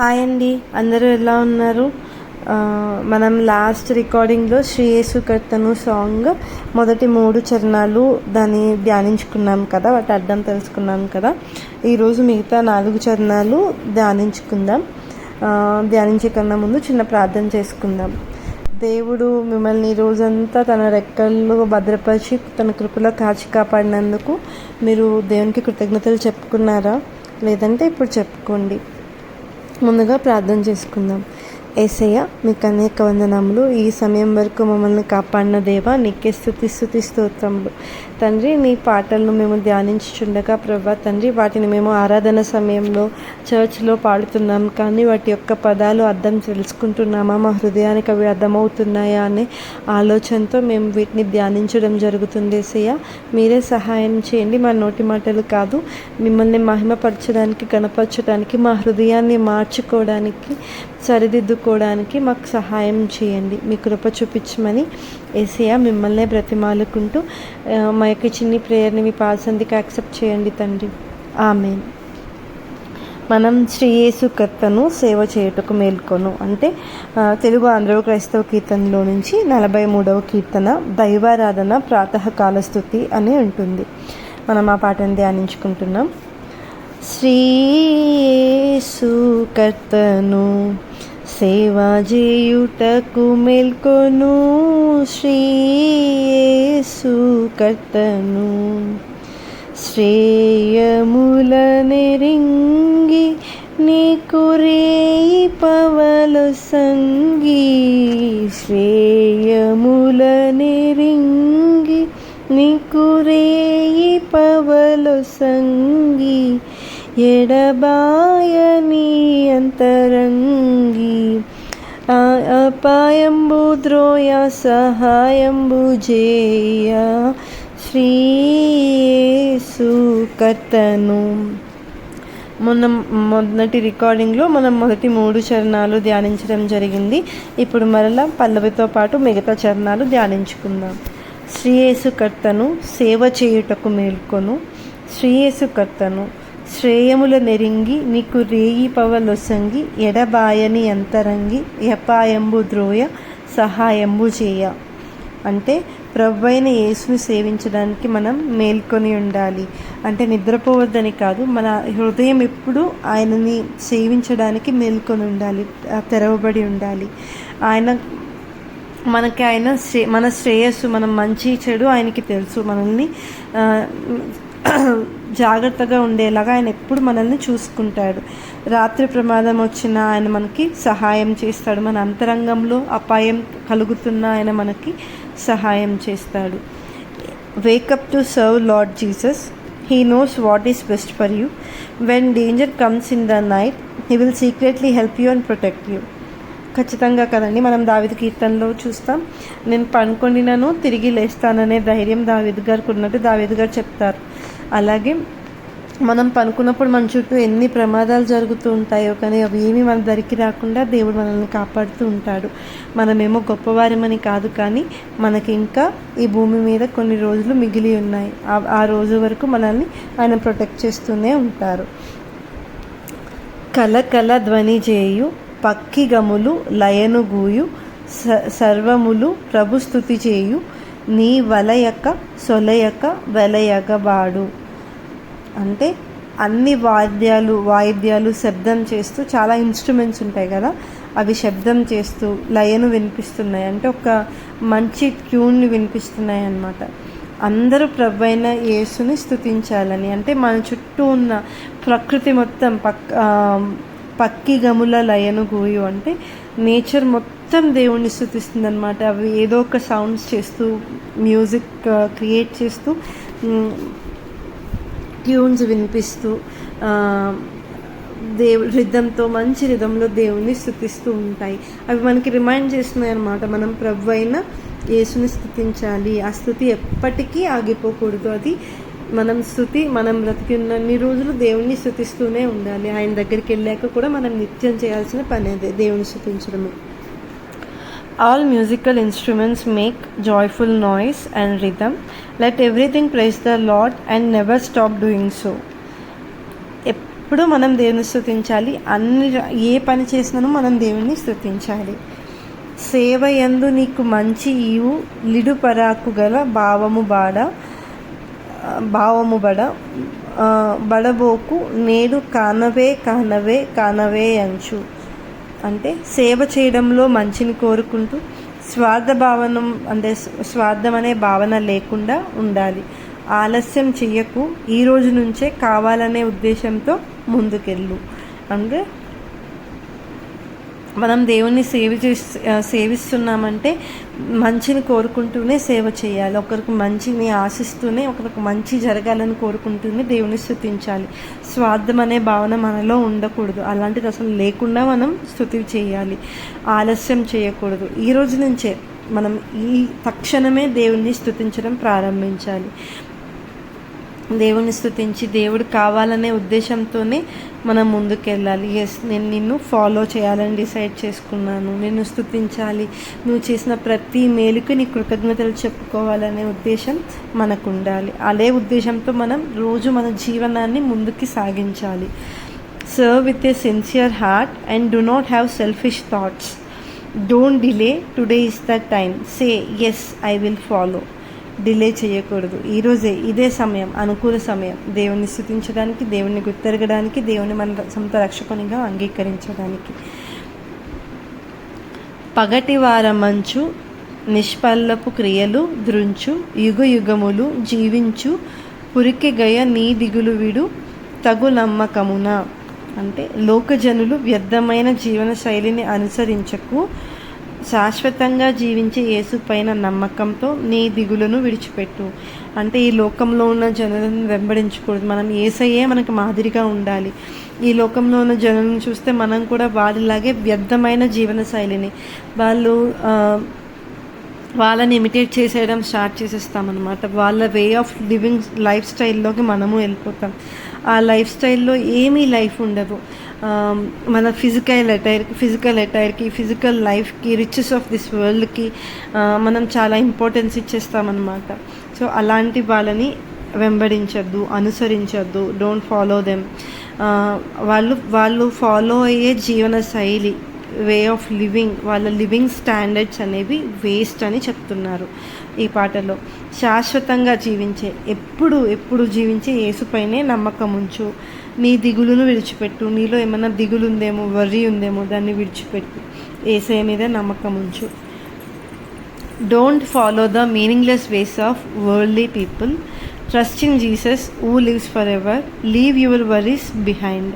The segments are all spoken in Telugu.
హాయ్ అండి. అందరూ ఎలా ఉన్నారు? మనం లాస్ట్ రికార్డింగ్లో శ్రీయేసుకర్తను సాంగ్ మొదటి మూడు చరణాలు దాన్ని ధ్యానించుకున్నాం కదా వాటి అర్థం తెలుసుకున్నాం కదా. ఈరోజు మిగతా నాలుగు చరణాలు ధ్యానించుకుందాం. ధ్యానించకన్నా ధ్యానించే కన్నా ముందు చిన్న ప్రార్థన చేసుకుందాం. దేవుడు మిమ్మల్ని రోజంతా తన రెక్కల్లో భద్రపరిచి తన కృపలో కాచి కాపాడినందుకు మీరు దేవునికి కృతజ్ఞతలు చెప్పుకున్నారా? లేదంటే ఇప్పుడు చెప్పుకోండి. ముందుగా ప్రార్థన చేసుకుందాం. ఏసయ్య మీకు అనేక వందనములు. ఈ సమయం వరకు మమ్మల్ని కాపాడిన దేవ నీకే స్థుతి స్థుతి స్తోత్రములు. తండ్రి నీ పాటలను మేము ధ్యానించుచుండగా ప్రభా తండ్రి వాటిని మేము ఆరాధన సమయంలో చర్చ్లో పాడుతున్నాం. కానీ వాటి యొక్క పదాలు అర్థం తెలుసుకుంటున్నామా? మా హృదయానికి అవి అర్థమవుతున్నాయా అనే ఆలోచనతో మేము వీటిని ధ్యానించడం జరుగుతుంది ఏసయ్య. మీరే సహాయం చేయండి. మా నోటి మాటలు కాదు. మిమ్మల్ని మహిమపరచడానికి గణపరచడానికి మా హృదయాన్ని మార్చుకోవడానికి సరిదిద్దు సరిదిద్దుకోవడానికి మాకు సహాయం చేయండి. మీ కృప చూపించమని ఏసయ మిమ్మల్నే బ్రతిమాలుకుంటూ మా యొక్క చిన్ని ప్రేయర్ని మీ పాసందికి యాక్సెప్ట్ చేయండి తండ్రి. ఆమె మనం శ్రీ యేసు కర్తను సేవ చేయుటకు మేల్కొను. అంటే తెలుగు ఆంధ్ర క్రైస్తవ కీర్తనలో నుంచి నలభై మూడవ కీర్తన దైవారాధన ప్రాతకాల స్థుతి అని ఉంటుంది. మనం ఆ పాటను ధ్యానించుకుంటున్నాం. శ్రీయేసు కర్తను సేవ చేయుటకు మేల్కొను శ్రీయేసు కర్తను. శ్రేయముల నెరింగి నీకు రేయి పవలు సంగి. శ్రేయముల నెరింగి నీకు రేయి పవలు సంగి. ఎడబాయని అంతరంగి. అపాయంబు ద్రోయ సహాయంబు జేయ శ్రీయేసు కర్తను. మొన్న మొదటి రికార్డింగ్లో మనం మొదటి మూడు చరణాలు ధ్యానించడం జరిగింది. ఇప్పుడు మరలా పల్లవితో పాటు మిగతా చరణాలు ధ్యానించుకుందాం. శ్రీయేసుకర్తను సేవ చేయుటకు మేల్కొను. శ్రీయేసుకర్తను శ్రేయముల నెరింగి నీకు రేయి పవలొసంగి ఎడబాయని అంతరంగి యపాయంబు ద్రోయ సహాయంబు చేయ. అంటే ప్రవ్వైన యేసుని సేవించడానికి మనం మేల్కొని ఉండాలి. అంటే నిద్రపోవద్దని కాదు మన హృదయం ఎప్పుడు ఆయనని సేవించడానికి మేల్కొని ఉండాలి తెరవబడి ఉండాలి. ఆయన మనకి ఆయన శ్రే మన శ్రేయస్సు మనం మంచి చెడు ఆయనకి తెలుసు. మనల్ని జాగ్రత్తగా ఉండేలాగా ఆయన ఎప్పుడు మనల్ని చూసుకుంటాడు. రాత్రి ప్రమాదం వచ్చినా ఆయన మనకి సహాయం చేస్తాడు. మన అంతరంగంలో అపాయం కలుగుతున్నా ఆయన మనకి సహాయం చేస్తాడు. Wake up to serve Lord Jesus he knows what is best for you when danger comes in the night he will secretly help you and protect you ఖచ్చితంగా కదండి మనం దావిద కీర్తనలో చూస్తాం నేను పనుకొండినను తిరిగి లేస్తాననే ధైర్యం దావిద్ గారికి ఉన్నట్టు దావిద్ గారు చెప్తారు. అలాగే మనం పనుకున్నప్పుడు మన చుట్టూ ఎన్ని ప్రమాదాలు జరుగుతూ ఉంటాయో కానీ అవి ఏమీ మన దరికి రాకుండా దేవుడు మనల్ని కాపాడుతూ ఉంటాడు. మనమేమో గొప్పవారమని కాదు కానీ మనకి ఇంకా ఈ భూమి మీద కొన్ని రోజులు మిగిలి ఉన్నాయి. ఆ- రోజు వరకు మనల్ని ఆయన ప్రొటెక్ట్ చేస్తూనే ఉంటారు. కల కల ధ్వని చేయు పక్కి గములు లయను గూయు స- సర్వములు ప్రభు స్థుతి చేయు నీ వలయక సొలయక వెలయగబాడు. అంటే అన్ని వాద్యాలు వాయిద్యాలు శబ్దం చేస్తూ చాలా ఇన్స్ట్రుమెంట్స్ ఉంటాయి కదా. అవి శబ్దం చేస్తూ లయను వినిపిస్తున్నాయి. అంటే ఒక మంచి ట్యూన్ని వినిపిస్తున్నాయి అన్నమాట. అందరూ ప్రభు అయిన యేసుని స్థుతించాలని అంటే మన చుట్టూ ఉన్న ప్రకృతి మొత్తం పక్ పక్కి గముల లయను గూయు అంటే నేచర్ మొత్తం దేవుణ్ణి స్థుతిస్తుంది అనమాట అవి ఏదో ఒక సౌండ్స్ చేస్తూ మ్యూజిక్ క్రియేట్ చేస్తూ ట్యూన్స్ వినిపిస్తూ దేవు రిధంతో మంచి రిధంలో దేవుణ్ణి స్థుతిస్తూ ఉంటాయి. అవి మనకి రిమైండ్ చేస్తున్నాయి అనమాట మనం ప్రభు అయిన యేసుని స్థుతించాలి. ఆ స్థుతి ఎప్పటికీ ఆగిపోకూడదు. అది మనం స్థుతి మనం బ్రతికి ఉన్న అన్ని రోజులు దేవుణ్ణి స్థుతిస్తూనే ఉండాలి. ఆయన దగ్గరికి వెళ్ళాక కూడా మనం నిత్యం చేయాల్సిన పని అదే దేవుని స్థుతించడమే. All musical instruments make joyful noise and rhythm. Let everything praise the Lord and never stop doing so. ఎప్- ఎప్పుడూ మనం దేవుని స్థుతించాలి అన్ని ఏ పని చేసినానో మనం దేవుని స్థుతించాలి సేవ యందు నీకు మంచి ఈవు లిడు పరాకు గల భావము బాడ ఆ, భావము బడ ఆ, బడబోకు నేడు కానవే కానవే కానవే అంచు అంటే సేవ చేయడంలో మంచిని కోరుకుంటూ స్వార్థ భావనం అంటే స్వార్థం అనే భావన లేకుండా ఉండాలి. ఆలస్యం చెయ్యకు. ఈ రోజు నుంచే కావాలనే ఉద్దేశంతో ముందుకెళ్ళు. అంటే మనం దేవుణ్ణి సేవ చేస్తు సేవిస్తున్నామంటే మంచిని కోరుకుంటూనే సేవ చేయాలి. ఒకరికి మంచిని ఆశిస్తూనే ఒకరికి మంచి జరగాలని కోరుకుంటూనే దేవుని స్థుతించాలి స్వార్థం అనే భావన మనలో ఉండకూడదు. అలాంటిది అసలు లేకుండా మనం స్థుతి చేయాలి. ఆలస్యం చేయకూడదు. ఈ రోజు నుంచే మనం ఈ తక్షణమే దేవుణ్ణి స్థుతించడం ప్రారంభించాలి. దేవుని స్థుతించి దేవుడు కావాలనే ఉద్దేశంతోనే మనం ముందుకెళ్ళాలి. ఎస్ నేను నిన్ను ఫాలో చేయాలని డిసైడ్ చేసుకున్నాను. నిన్ను స్థుతించాలి నువ్వు చేసిన ప్రతి మేలుకి నీ కృతజ్ఞతలు చెప్పుకోవాలనే ఉద్దేశం మనకు ఉండాలి అదే ఉద్దేశంతో మనం రోజు మన జీవనాన్ని ముందుకి సాగించాలి. Serve with a sincere heart and do not have selfish thoughts don't delay today is the time say yes I will follow delay చేయకూడదు. ఈరోజే ఇదే సమయం అనుకూల సమయం. దేవుణ్ణి స్థుతించడానికి దేవుణ్ణి గుర్తెరగడానికి దేవుని మన సొంత రక్షకునిగా అంగీకరించడానికి. పగటి వారమంచు నిష్పల్లపు క్రియలు దృంచు యుగ యుగములు జీవించు పురికి గయ నీ దిగులు విడు తగు నమ్మకమున. అంటే లోకజనులు వ్యర్థమైన జీవన శైలిని అనుసరించకు శాశ్వతంగా జీవించే యేసు పైన నమ్మకంతో నీ దిగులను విడిచిపెట్టు. అంటే ఈ లోకంలో ఉన్న జనులను వెంబడించకూడదు. మనం ఏసయ్యే మనకు మాదిరిగా ఉండాలి. ఈ లోకంలో ఉన్న జనులను చూస్తే మనం కూడా వారిలాగే వ్యర్థమైన జీవన శైలిని వాళ్ళు వాళ్ళని ఇమిటేట్ చేసేయడం స్టార్ట్ చేసేస్తామన్నమాట. వాళ్ళ వే ఆఫ్ లివింగ్ లైఫ్ స్టైల్లోకి మనము వెళ్ళిపోతాం. ఆ లైఫ్ స్టైల్లో ఏమీ లైఫ్ ఉండదు. మన ఫిజికల్ అటైర్కి ఫిజికల్ అటైర్కి ఫిజికల్ లైఫ్కి రిచెస్ ఆఫ్ దిస్ వరల్డ్కి మనం చాలా ఇంపార్టెన్స్ ఇచ్చేస్తామన్నమాట. సో అలాంటి వాళ్ళని వెంబడించద్దు అనుసరించద్దు డోంట్ ఫాలో దెమ్ వాళ్ళు వాళ్ళు ఫాలో అయ్యే జీవన శైలి వే ఆఫ్ లివింగ్ వాళ్ళ లివింగ్ స్టాండర్డ్స్ అనేవి వేస్ట్ అని చెప్తున్నారు ఈ పాటలో. శాశ్వతంగా జీవించే ఎప్పుడు ఎప్పుడు జీవించే యేసుపైనే నమ్మకం ఉంచు. నీ దిగులును విడిచిపెట్టు. నీలో ఏమైనా దిగులు ఉందేమో వర్రీ ఉందేమో దాన్ని విడిచిపెట్టు. ఏసఐ మీద నమ్మకం ఉంచు. Don't follow the meaningless ways of worldly people. Trust in Jesus who lives for ever. Leave your worries behind.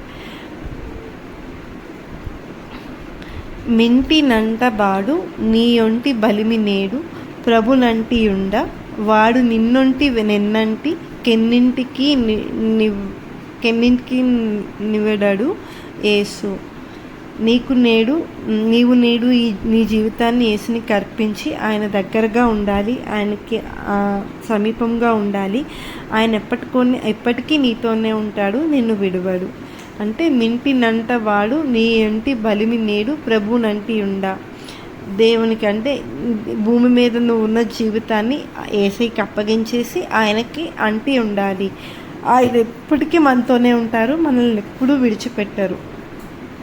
మింటినంటబాడు బాడు నీ బలిమి నేడు ప్రభునంటి ఉండ వాడు నిన్నొంటి నిన్నంటి కెన్నింటికి ని- కెన్నింటికి నివెడడు ఏసు నీకు నేడు నీవు నేడు ఈ నీ జీవితాన్ని యేసునికి అర్పించి ఆయన దగ్గరగా ఉండాలి ఆయనకి సమీపంగా ఉండాలి. ఆయన ఎప్పటికొని ఎప్పటికీ నీతోనే ఉంటాడు నిన్ను విడువడు. అంటే మింటినంట వాడు నీ ఎంటి బలిమి నేడు ప్రభునంటి ఉండా. దేవునికి అంటే భూమి మీద నువ్వు ఉన్న జీవితాన్ని ఏసైకి అప్పగించేసి ఆయనకి అంటి ఉండాలి. ఆయన ఎప్పటికీ మనతోనే ఉంటారు మనల్ని ఎప్పుడూ విడిచిపెట్టరు.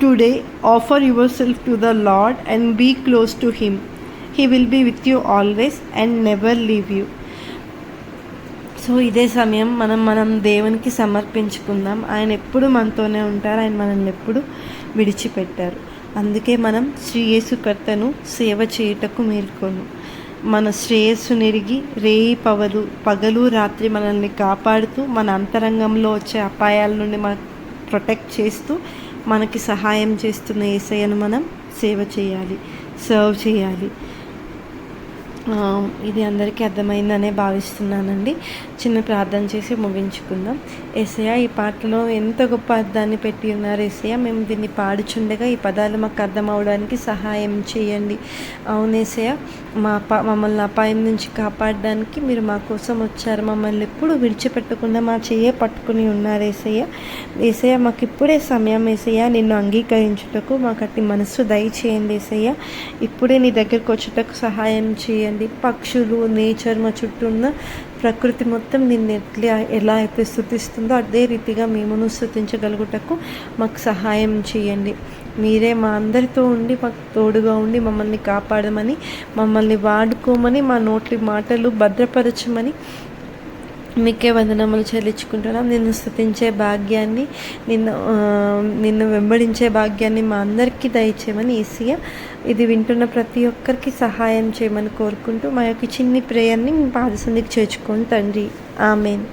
Today offer yourself to the Lord and be close to him he will be with you always and never leave you so ఇదే సమయం మనం మనం దేవునికి సమర్పించుకుందాం. ఆయన ఎప్పుడు మనతోనే ఉంటారు. ఆయన మనల్ని ఎప్పుడు విడిచిపెట్టారు. అందుకే మనం శ్రీ సేవ చేయుటకు మేల్కొను. మన శ్రేయస్సు నెరిగి రేయి పవలు పగలు రాత్రి మనల్ని కాపాడుతూ మన అంతరంగంలో వచ్చే అపాయాల నుండి మన ప్రొటెక్ట్ చేస్తూ మనకి సహాయం చేస్తున్న ఏసయ్యను మనం సేవ చేయాలి. సర్వ్ చేయాలి. ఇది అందరికీ అర్థమైందనే భావిస్తున్నానండి. చిన్న ప్రార్థన చేసి ముగించుకుందాం. ఎసయ ఈ పాటలో ఎంత గొప్ప అర్థాన్ని పెట్టి ఉన్నారు ఎసయ మేము దీన్ని పాడుచుండగా ఈ పదాలు మాకు అర్థం అవడానికి సహాయం చేయండి. అవును ఎసయ మా మమ్మల్ని అపాయం నుంచి కాపాడడానికి మీరు మా కోసం వచ్చారు. మమ్మల్ని ఎప్పుడు విడిచిపెట్టకుండా మా చెయ్యే పట్టుకుని ఉన్నారు ఏసయ్య. ఏసయ్య మాకు ఇప్పుడే సమయం ఏసయ్య. నిన్ను అంగీకరించుటకు మాకు అట్టి మనస్సు దయచేయండి ఏసయ్య. ఇప్పుడే నీ దగ్గరకు వచ్చుటకు సహాయం చేయండి. చేయండి పక్షులు నేచర్ మా చుట్టూ ఉన్న ప్రకృతి మొత్తం నిన్ను ఎట్లా ఎలా అయితే స్థుతిస్తుందో అదే రీతిగా మేమును స్థుతించగలుగుటకు మాకు సహాయం చేయండి. మీరే మా అందరితో ఉండి మాకు తోడుగా ఉండి మమ్మల్ని కాపాడమని మమ్మల్ని వాడుకోమని మా నోటి మాటలు భద్రపరచమని మీకే వందనములు చెల్లించుకుంటున్నాం. నిన్ను స్థుతించే భాగ్యాన్ని నిన్ను నిన్ను వెంబడించే భాగ్యాన్ని మా అందరికీ దయచేయమని ఈసీయ ఇది వింటున్న ప్రతి ఒక్కరికి సహాయం చేయమని కోరుకుంటూ మా యొక్క చిన్ని ప్రేయర్ని మీ పాదసందికి చేర్చుకొని తండ్రి. ఆమెన్.